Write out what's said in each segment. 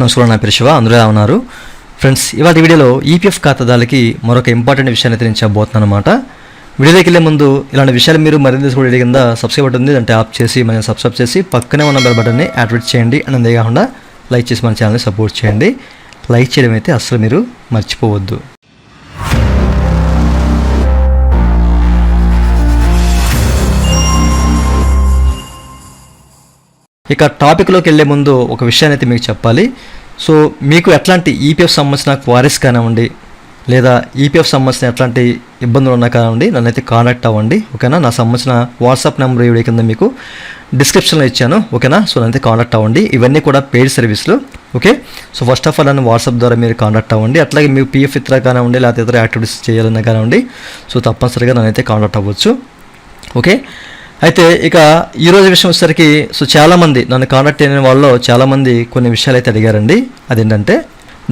నమస్కారం నా పేరు శివ అందరూ ఉన్నారు? ఫ్రెండ్స్ ఇవాళ వీడియోలో ఈపీఎఫ్ ఖాతాదారులకి మరొక ఇంపార్టెంట్ విషయాన్ని అయితే నేను చెప్పబోతున్నాను అనమాట వీడియోలోకి వెళ్ళే ముందు ఇలాంటి విషయాలు మీరు మరింత తెలుసుకోవడం కింద సబ్స్క్రైబ్ బటన్ ఉంది. అంటే ఆప్ చేసి మనం సబ్స్క్రైబ్ చేసి పక్కనే ఉన్న బెల్ బటన్ని యాక్టివేట్ చేయండి. అని అంతే కాకుండా లైక్ చేసి మన ఛానల్ని సపోర్ట్ చేయండి. లైక్ చేయడం అయితే అస్సలు మీరు మర్చిపోవద్దు. ఇక టాపిక్లోకి వెళ్ళే ముందు ఒక విషయాన్ని అయితే మీకు చెప్పాలి. సో మీకు ఎట్లాంటి ఈపీఎఫ్ సంబంధించిన క్వారీస్ కానివ్వండి లేదా ఈపీఎఫ్ సంబంధించిన ఎట్లాంటి ఇబ్బందులు ఉన్నా కానివ్వండి నన్ను అయితే కాంటాక్ట్ అవ్వండి ఓకేనా? నా సంబంధించిన వాట్సాప్ నెంబర్ ఇవి కింద మీకు డిస్క్రిప్షన్లో ఇచ్చాను ఓకేనా? సో నన్ను కాంటాక్ట్ అవ్వండి. ఇవన్నీ కూడా paid సర్వీస్లు okay? So first of all నన్ను వాట్సాప్ ద్వారా మీరు కాంటాక్ట్ అవ్వండి. అట్లాగే మీకు పీఎఫ్ ఇతర కానివ్వండి లేకపోతే ఇతర యాక్టివిటీస్ చేయాలన్నా కానివ్వండి సో తప్పనిసరిగా నన్నైతే కాంటాక్ట్ అవ్వచ్చు ఓకే? అయితే ఇక ఈరోజు విషయం వచ్చేసరికి సో చాలామంది నన్ను కాంటాక్ట్ అయిన వాళ్ళు చాలామంది కొన్ని విషయాలు అయితే అడిగారండి. అదేంటంటే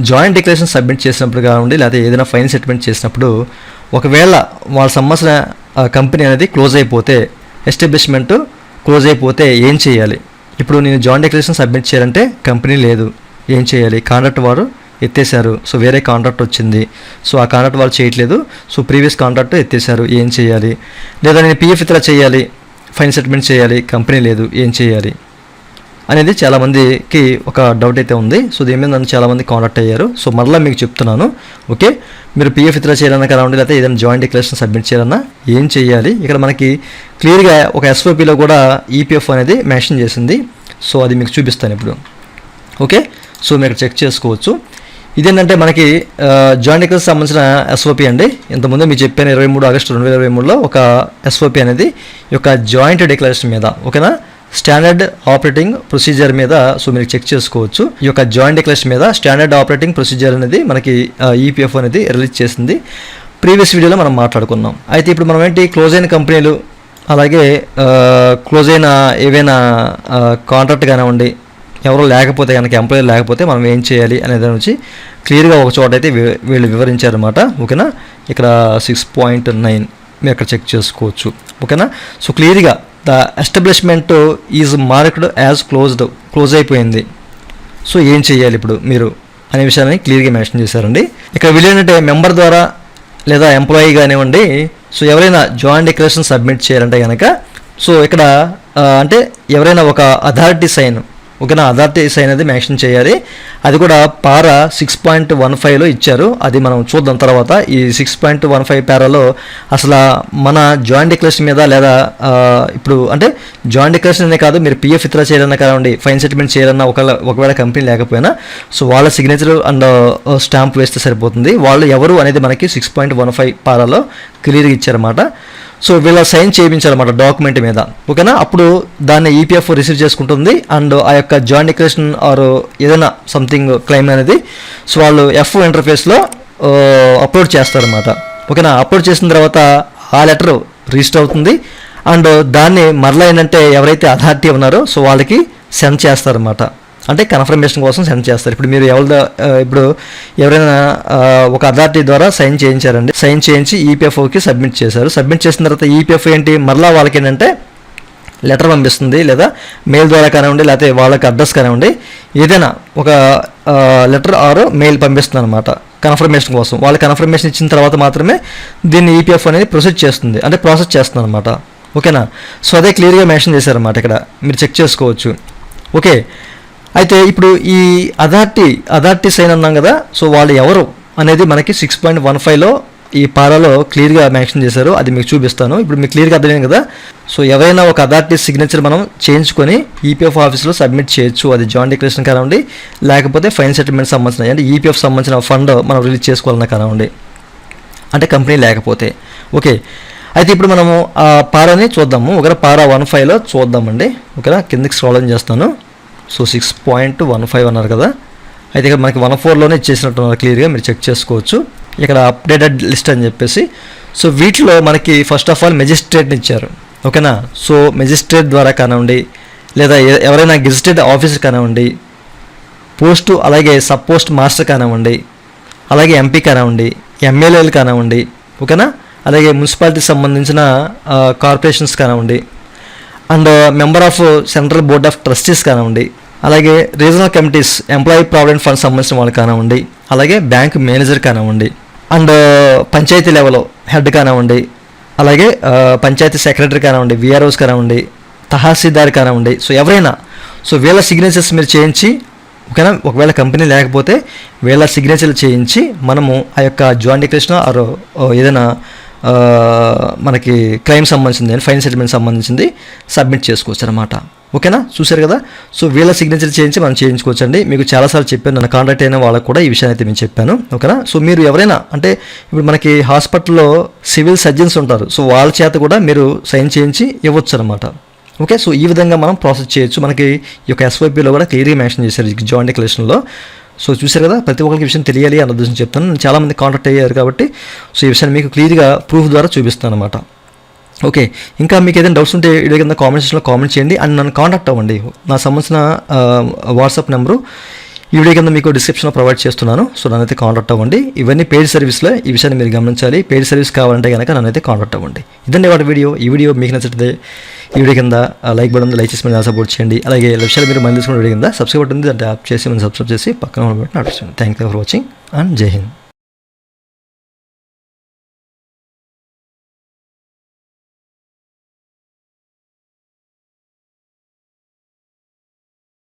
జాయింట్ డిక్లరేషన్ సబ్మిట్ చేసినప్పుడు కావండి లేకపోతే ఏదైనా ఫైన్ సెటిల్మెంట్ చేసినప్పుడు ఒకవేళ వాళ్ళ సంబంధించిన కంపెనీ అనేది క్లోజ్ అయిపోతే ఎస్టాబ్లిష్మెంట్ క్లోజ్ అయిపోతే ఏం చేయాలి? ఇప్పుడు నేను జాయింట్ డిక్లరేషన్ సబ్మిట్ చేయాలంటే కంపెనీ లేదు ఏం చేయాలి? కాంట్రాక్ట్ వారు ఎత్తేసారు సో వేరే కాంట్రాక్ట్ వచ్చింది సో ఆ కాంట్రాక్ట్ వాళ్ళు చేయట్లేదు సో ప్రీవియస్ కాంట్రాక్ట్ ఎత్తేసారు ఏం చేయాలి? లేదా నేను పిఎఫ్ ఇతర చేయాలి ఫైన్ సెటిల్మెంట్ చేయాలి కంపెనీ లేదు ఏం చేయాలి అనేది చాలామందికి ఒక డౌట్ అయితే ఉంది. సో దీని మీద నన్ను చాలామంది కాంటాక్ట్ అయ్యారు. సో మరలా మీకు చెప్తున్నాను. ఓకే? మీరు పిఎఫ్ ఇతర చేయాలన్నా కానివ్వండి లేకపోతే ఏదైనా జాయింట్ డిక్లరేషన్ సబ్మిట్ చేయాలన్నా ఏం చేయాలి? ఇక్కడ మనకి క్లియర్గా ఒక ఎస్ఓపిలో కూడా ఈపీఎఫ్ అనేది మెన్షన్ చేసింది. సో అది మీకు చూపిస్తాను ఇప్పుడు. ఓకే? సో మీరు చెక్ చేసుకోవచ్చు. ఇదేంటంటే మనకి జాయింట్ డిక్లరేషన్ సంబంధించిన ఎస్ఓపి అండి. ఇంతకుముందు మీకు చెప్పాను ఇరవై మూడు ఆగస్టు రెండు వేల ఇరవై మూడులో ఒక ఎస్ఓపి అనేది ఈ యొక్క జాయింట్ డిక్లరేషన్ మీద ఓకేనా? స్టాండర్డ్ ఆపరేటింగ్ ప్రొసీజర్ మీద సో మీరు చెక్ చేసుకోవచ్చు. ఈ యొక్క జాయింట్ డిక్లరేషన్ మీద స్టాండర్డ్ ఆపరేటింగ్ ప్రొసీజర్ అనేది మనకి ఈపీఎఫ్ అనేది రిలీజ్ చేసింది. ప్రీవియస్ వీడియోలో మనం మాట్లాడుకున్నాం. అయితే ఇప్పుడు మనం ఏంటి క్లోజ్ అయిన కంపెనీలు అలాగే క్లోజ్ అయిన ఏవైనా కాంట్రాక్ట్ కానివ్వండి ఎవరు లేకపోతే కనుక ఎంప్లాయీ లేకపోతే మనం ఏం చేయాలి అనే దాని నుంచి క్లియర్గా ఒక చోట అయితే వీళ్ళు వివరించారనమాట ఓకేనా? ఇక్కడ సిక్స్ పాయింట్ నైన్ మీరు అక్కడ చెక్ చేసుకోవచ్చు. ఓకేనా? సో క్లియర్గా the establishment is marked as closed close అయిపోయింది. సో ఏం చేయాలి ఇప్పుడు మీరు అనే విషయాన్ని క్లియర్గా మెన్షన్ చేశారండి. ఇక్కడ వీళ్ళు మెంబర్ ద్వారా లేదా ఎంప్లాయీ కానివ్వండి సో ఎవరైనా జాయింట్ డిక్లరేషన్ సబ్మిట్ చేయాలంటే కనుక సో ఇక్కడ అంటే ఎవరైనా ఒక అథారిటీ సైన్ ఓకేనా? అథారిటీ సైన్ అనేది మెన్షన్ చేయాలి. అది కూడా పారా సిక్స్ పాయింట్ వన్ ఫైవ్లో ఇచ్చారు. అది మనం చూద్దాం తర్వాత. ఈ సిక్స్ పాయింట్ వన్ ఫైవ్ పారాలో అసలు మన జాయింట్ డిక్లరేషన్ మీద లేదా ఇప్పుడు అంటే జాయింట్ డిక్లరేషన్ అనే కాదు మీరు పిఎఫ్ ఇతర చేయాలన్నా కానివ్వండి ఫైన్ సెటిల్మెంట్ చేయాలన్నా ఒకవేళ ఒకవేళ కంపెనీ లేకపోయినా సో వాళ్ళ సిగ్నేచర్ అండ్ స్టాంప్ వేస్తే సరిపోతుంది. వాళ్ళు ఎవరు అనేది మనకి సిక్స్ పాయింట్ వన్ ఫైవ్ పారాలో క్లియర్గా ఇచ్చారన్నమాట. సో వీళ్ళ సైన్ చేయించాలన్నమాట డాక్యుమెంట్ మీద. ఓకేనా? అప్పుడు దాన్ని ఈపీఎఫ్ రిసీవ్ చేసుకుంటుంది. అండ్ ఆ యొక్క జాయింట్ డిక్లరేషన్ ఆర్ ఏదైనా సంథింగ్ క్లెయిమ్ అనేది సో వాళ్ళు ఎఫ్ ఇంటర్ఫేస్లో అప్లోడ్ చేస్తారన్నమాట. ఓకేనా? అప్లోడ్ చేసిన తర్వాత ఆ లెటర్ రిజిస్టర్ అవుతుంది. అండ్ దాన్ని మరలా ఏంటంటే ఎవరైతే అథారిటీ ఉన్నారో సో వాళ్ళకి సెండ్ చేస్తారన్నమాట. అంటే కన్ఫర్మేషన్ కోసం సెండ్ చేస్తారు. ఇప్పుడు మీరు ఎవరిదో ఇప్పుడు ఎవరైనా ఒక అథారిటీ ద్వారా సైన్ చేయించారండి. సైన్ చేయించి ఈపీఎఫ్ఓకి సబ్మిట్ చేశారు. సబ్మిట్ చేసిన తర్వాత ఈపీఎఫ్ ఏంటి? మరలా వాళ్ళకి ఏంటంటే లెటర్ పంపిస్తుంది లేదా మెయిల్ ద్వారా కానివ్వండి లేకపోతే వాళ్ళకి అడ్రస్ కానివ్వండి. ఏదైనా ఒక లెటర్ ఆర్ మెయిల్ పంపిస్తుంది అనమాట కన్ఫర్మేషన్ కోసం. వాళ్ళు కన్ఫర్మేషన్ ఇచ్చిన తర్వాత మాత్రమే దీన్ని ఈపీఎఫ్ అనేది ప్రొసీడ్ చేస్తుంది. అంటే ప్రాసెస్ చేస్తుంది అనమాట ఓకేనా? సో అదే క్లియర్గా మెన్షన్ చేశారన్నమాట ఇక్కడ. మీరు చెక్ చేసుకోవచ్చు. ఓకే. అయితే ఇప్పుడు ఈ అథారిటీ అథార్టీస్ అయిన అన్నాం కదా సో వాళ్ళు ఎవరు అనేది మనకి సిక్స్ పాయింట్ వన్ ఫైవ్లో ఈ పారాలో క్లియర్గా మెన్షన్ చేశారు. అది మీకు చూపిస్తాను. ఇప్పుడు మీకు క్లియర్గా అర్థమైంది కదా. సో ఎవరైనా ఒక అథారిటీ సిగ్నేచర్ మనం చేయించుకొని ఈపీఎఫ్ ఆఫీస్లో సబ్మిట్ చేయొచ్చు. అది జాయింట్ డిక్లరేషన్ కానివ్వండి లేకపోతే ఫైన్ సెటిల్మెంట్ సంబంధించిన అంటే ఈపీఎఫ్ సంబంధించిన ఫండ్ మనం రిలీజ్ చేసుకోవాలన్నా కానివ్వండి. అంటే కంపెనీ లేకపోతే. ఓకే. అయితే ఇప్పుడు మనము ఆ పారాని చూద్దాము. ఒకవేళ పారా వన్ ఫైవ్లో చూద్దామండి. ఓకేనా? కిందకి స్క్రోల్ చేస్తాను. So six point one five అన్నారు కదా. అయితే ఇక్కడ మనకి వన్ ఫోర్లోనే ఇచ్చేసినట్టున్నారు క్లియర్గా మీరు చెక్ చేసుకోవచ్చు. ఇక్కడ అప్డేటెడ్ లిస్ట్ అని చెప్పేసి. సో వీటిలో మనకి ఫస్ట్ ఆఫ్ ఆల్ మెజిస్ట్రేట్ని ఇచ్చారు. ఓకేనా సో మెజిస్ట్రేట్ ద్వారా కానివ్వండి లేదా ఎవరైనా గెజిటెడ్ ఆఫీసర్ కానివ్వండి పోస్టు అలాగే సబ్ పోస్ట్ మాస్టర్ కానివ్వండి అలాగే ఎంపీ కానివ్వండి ఎమ్మెల్యేలు కానివ్వండి ఓకేనా అలాగే మున్సిపాలిటీకి సంబంధించిన కార్పొరేషన్స్ కానివ్వండి and uh, member of central board of trustees కానివ్వండి అలాగే regional committees employee provident fund సంబంధించిన వాళ్ళు కానివ్వండి అలాగే బ్యాంక్ మేనేజర్ కానివ్వండి and uh, panchayat level head కానివ్వండి అలాగే uh, పంచాయతీ సెక్రటరీ కానివ్వండి విఆర్ఓస్ కానివ్వండి తహసీల్దార్ కానివ్వండి సో ఎవరైనా సో వీళ్ళ సిగ్నేచర్స్ మీరు చేయించి ఓకేనా? ఒకవేళ కంపెనీ లేకపోతే వీళ్ళ సిగ్నేచర్లు చేయించి మనము ఆ యొక్క జాయింట్ డిక్లరేషన్ ఆర్ ఏదైనా మనకి క్లెయిమ్ సంబంధించింది ఫైన్ సెటిల్మెంట్ సంబంధించింది సబ్మిట్ చేసుకోవచ్చు అనమాట ఓకేనా? చూశారు కదా? సో వీళ్ళ సిగ్నేచర్ చేయించి మనం చేయించుకోవచ్చు అండి మీకు చాలాసార్లు చెప్పాను నన్ను కాంటాక్ట్ అయిన వాళ్ళకు కూడా ఈ విషయాన్ని అయితే నేను చెప్పాను. ఓకేనా? సో మీరు ఎవరైనా అంటే ఇప్పుడు మనకి హాస్పిటల్లో సివిల్ సర్జన్స్ ఉంటారు. సో వాళ్ళ చేత కూడా మీరు సైన్ చేయించి ఇవ్వచ్చు అనమాట ఓకే? సో ఈ విధంగా మనం ప్రాసెస్ చేయొచ్చు. మనకి ఈ యొక్క ఎస్వైపీలో కూడా క్లియర్గా మెన్షన్ చేశారు జాయింట్ డిక్లరేషన్లో సో చూశారు కదా ప్రతి ఒక్కరికి విషయం తెలియాలి అన్న ఉద్దేశం చెప్తాను. నేను చాలామంది కాంటాక్ట్ అయ్యారు కాబట్టి సో ఈ విషయాన్ని మీకు క్లియర్గా ప్రూఫ్ ద్వారా చూపిస్తాను అనమాట ఓకే ఇంకా మీకు ఏదైనా డౌట్స్ ఉంటే వీడియో కింద కామెంట్ సెక్షన్లో కామెంట్ చేయండి. అండ్ నన్ను కాంటాక్ట్ అవ్వండి. నా సంబంధించిన వాట్సాప్ నెంబరు ఈ వీడియో కింద మీకు డిస్క్రిప్షన్లో ప్రొవైడ్ చేస్తున్నాను. సో నన్నైతే కాంటాక్ట్ అవ్వండి. ఇవన్నీ పేడ్ సర్వీస్లో ఈ విషయాన్ని మీరు గమనించాలి. పేడ్ సర్వీస్ కావాలంటే కనుక నన్నైతే కాంటాక్ట్ అవ్వండి. ఇదండి వాటి వీడియో ఈ వీడియో మీకు నచ్చితే ఈ వీడియో కింద లైక్ బటన్ ఉంది లైక్ చేసి మీరు సపోర్ట్ చేయండి. అలాగే విషయాలు మీరు మళ్ళీ తీసుకున్న వీడియో కింద సబ్స్క్రైబ్ ఉంటుంది దాన్ని ట్యాప్ చేసి మనం సబ్స్క్రైబ్ చేసి పక్కన బట్టి నడుస్తుంది thank you for watching and Jai Hind